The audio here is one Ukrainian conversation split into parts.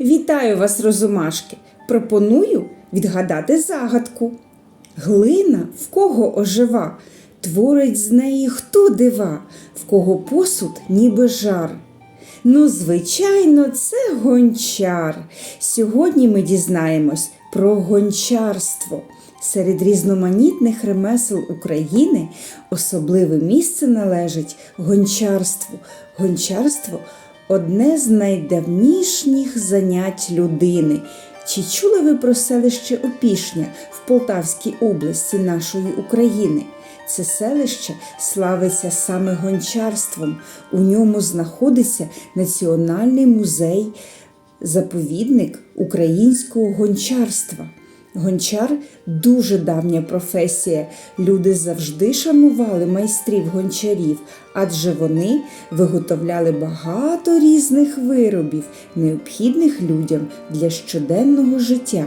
Вітаю вас, розумашки! Пропоную відгадати загадку. Глина в кого ожива, творить з неї хто дива, в кого посуд ніби жар. Ну, звичайно, це гончар. Сьогодні ми дізнаємось про гончарство. Серед різноманітних ремесел України особливе місце належить гончарству. Гончарство одне з найдавнішніх занять людини. Чи чули ви про селище Опішня в Полтавській області нашої України? Це селище славиться саме гончарством. У ньому знаходиться Національний музей, заповідник українського гончарства. Гончар дуже давня професія. Люди завжди шанували майстрів гончарів, адже вони виготовляли багато різних виробів, необхідних людям для щоденного життя.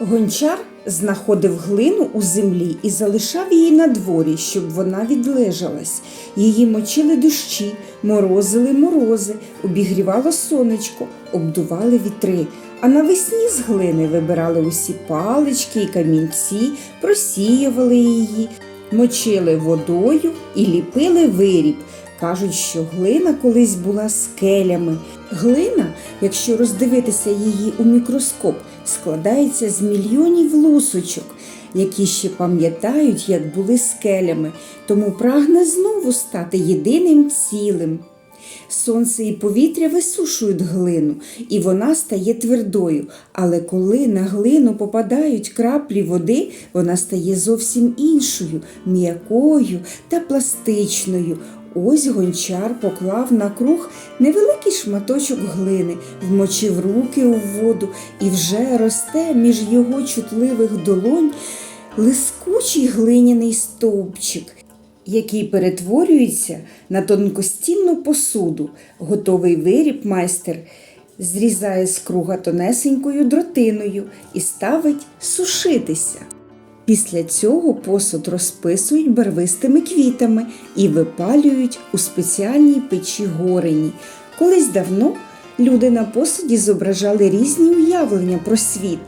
Гончар знаходив глину у землі і залишав її на дворі, щоб вона відлежалась. Її мочили дощі, морозили морози, обігрівало сонечко, обдували вітри. А навесні з глини вибирали усі палички і камінці, просіювали її, мочили водою і ліпили виріб. Кажуть, що глина колись була скелями. Глина, якщо роздивитися її у мікроскоп, складається з мільйонів лусочок, які ще пам'ятають, як були скелями, тому прагне знову стати єдиним цілим. Сонце і повітря висушують глину, і вона стає твердою. Але коли на глину попадають краплі води, вона стає зовсім іншою, м'якою та пластичною. Ось гончар поклав на круг невеликий шматочок глини, вмочив руки у воду і вже росте між його чутливих долонь лискучий глиняний стовпчик який перетворюється на тонкостінну посуду. Готовий виріб майстер зрізає з круга тонесенькою дротиною і ставить сушитися. Після цього посуд розписують барвистими квітами і випалюють у спеціальній печі горені. Колись давно люди на посуді зображали різні уявлення про світ.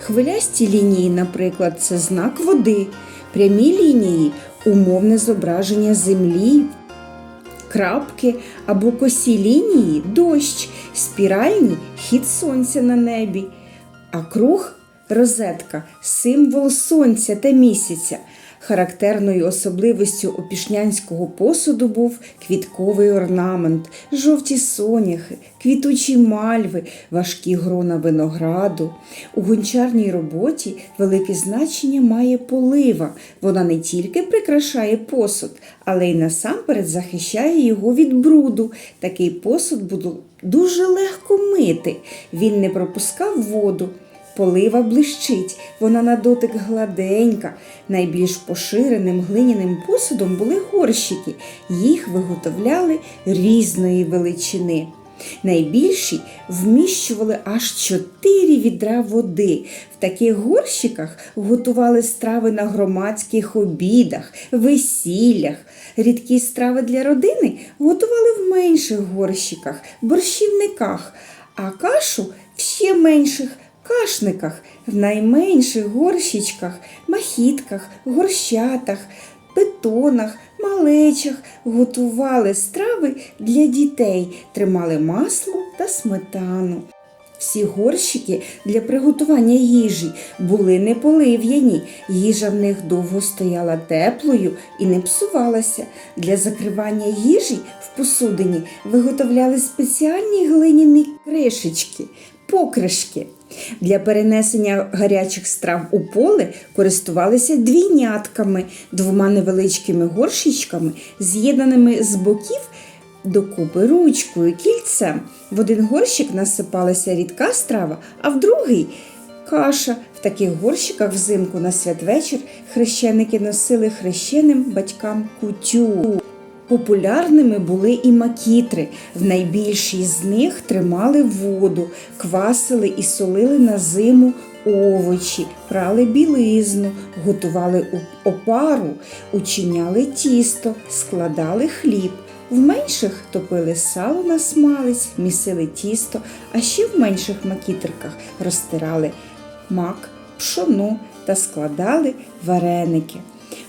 Хвилясті лінії, наприклад, це знак води, прямі лінії умовне зображення землі, крапки або косі лінії дощ, спіральні хід сонця на небі, а круг розетка символ сонця та місяця. Характерною особливістю опішнянського посуду був квітковий орнамент, жовті соняхи, квітучі мальви, важкі грона винограду. У гончарній роботі велике значення має полива. Вона не тільки прикрашає посуд, але й насамперед захищає його від бруду. Такий посуд було дуже легко мити. Він не пропускав воду. Полива блищить, вона на дотик гладенька. Найбільш поширеним глиняним посудом були горщики. Їх виготовляли різної величини. Найбільші вміщували аж чотири відра води. В таких горщиках готували страви на громадських обідах, весіллях. Рідкі страви для родини готували в менших горщиках, борщівниках, а кашу в ще менших кашниках, в найменших горщичках, махітках, горщатах, питонах, малечах готували страви для дітей, тримали масло та сметану. Всі горщики для приготування їжі були не полив'яні, їжа в них довго стояла теплою і не псувалася. Для закривання їжі в посудині виготовляли спеціальні глиняні кришечки, покришки. Для перенесення гарячих страв у поле користувалися двійнятками, двома невеличкими горщичками, з'єднаними з боків докупи ручкою, кільцем. В один горщик насипалася рідка страва, а в другий каша. В таких горщиках взимку на святвечір хрещеники носили хрещеним батькам кутю. Популярними були і макітри. В найбільшій з них тримали воду, квасили і солили на зиму овочі, прали білизну, готували опару, учиняли тісто, складали хліб. В менших топили сало на смалець, місили тісто, а ще в менших макітриках розтирали мак, пшоно та складали вареники.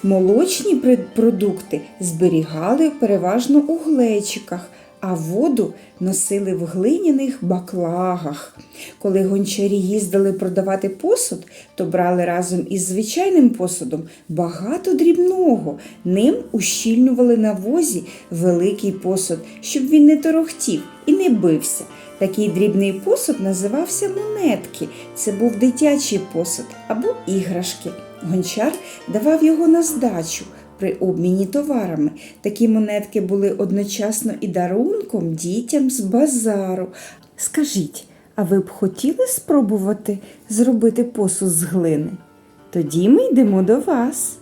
Молочні продукти зберігали переважно у глечиках, а воду носили в глиняних баклагах. Коли гончарі їздили продавати посуд, то брали разом із звичайним посудом багато дрібного. Ним ущільнювали на возі великий посуд, щоб він не торохтів і не бився. Такий дрібний посуд називався монетки. Це був дитячий посуд або іграшки. Гончар давав його на здачу при обміні товарами. Такі монетки були одночасно і дарунком дітям з базару. Скажіть, а ви б хотіли спробувати зробити посуд з глини? Тоді ми йдемо до вас.